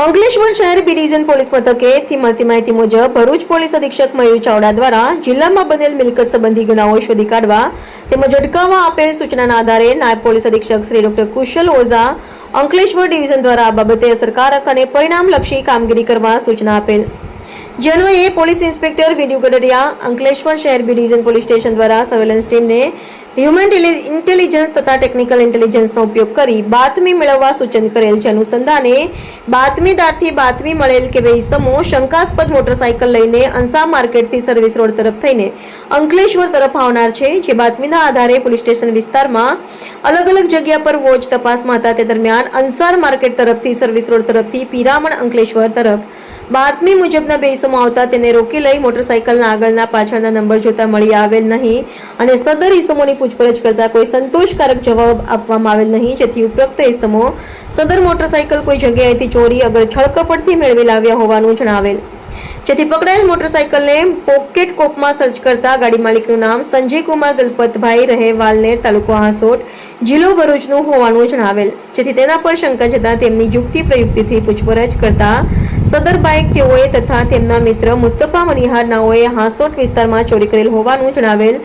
અંકલેશ્વર શહેર B division police મથકેથી મળતી માહિતી મુજબ ભરૂચ પોલીસ અધિક્ષક મયુર ચાવડા દ્વારા જિલ્લામાં બનેલ મિલકત સંબંધી ગુનાઓ શોધી કાઢવા તેમજ અટકાવવા આપેલ સૂચનાના આધારે નાયબ પોલીસ અધિક્ષક શ્રી ડોક્ટર કુશલ ઓઝા અંકલેશ્વર ડિવિઝન દ્વારા આ બાબતે અસરકારક અને પરિણામલક્ષી કામગીરી કરવા સૂચના આપેલ જે police inspector V D Gadariya Ankleshwar શહેર બી ડિવિઝન પોલીસ સ્ટેશન દ્વારા સર્વેલન્સ ટીમને હ્યુમન ઇન્ટેલિજન્સ તથા ટેકનિકલ ઇન્ટેલિજન્સનો ઉપયોગ કરી બાતમી મેળવવા સૂચન કરેલ છે. અનુસંધાને બાતમીદારથી બાતમી મળેલ કે બે ઇસમો શંકાસ્પદ મોટરસાયકલ લઈને અંસા માર્કેટથી સર્વિસ રોડ તરફ થઈને અંકલેશ્વર તરફ આવનાર છે. જે બાતમીના આધારે પોલીસ સ્ટેશન વિસ્તારમાં અલગ અલગ જગ્યા પર વોચ તપાસમાં હતા તે દરમિયાન અંસાર માર્કેટ તરફથી સર્વિસ રોડ તરફથી પીરામણ અંકલેશ્વર તરફ બાતમી મુજબના બે ઇસમો આવતા તેને રોકી લઈ મોટરસાયકલના આગળના પાછળના નંબર જોતા મળી આવેલ નહીં અને સદર ઇસમોની પૂછપરછ કરતા કોઈ સંતોષકારક જવાબ આપવામાં આવેલ નહીં. જેથી ઉપરોક્ત ઇસમો સદર મોટરસાયકલ કોઈ જગ્યાએથી ચોરી અગર છળકપટથી મેળવી લાવ્યા હોવાનું જણાવેલ. જેથી પકડાયેલ મોટરસાયકલને પોકેટ કોપમાં સર્ચ કરતા ગાડી માલિકનું નામ સંજય કુમાર દલપતભાઈ રહે વાલનેર તાલુકો હાંસોટ જિલ્લો ભરૂચનું હોવાનું જણાવેલ. જેથી તેના પર શંકા જતા તેમની યુક્તિ પ્રયુક્તિથી પૂછપરછ કરતા સદર બાઇક તેઓએ તથા તેમના મિત્ર મુસ્તફા મનિહાર નાઓએ હાંસોટ વિસ્તારમાં ચોરી કરેલ હોવાનું જણાવેલ.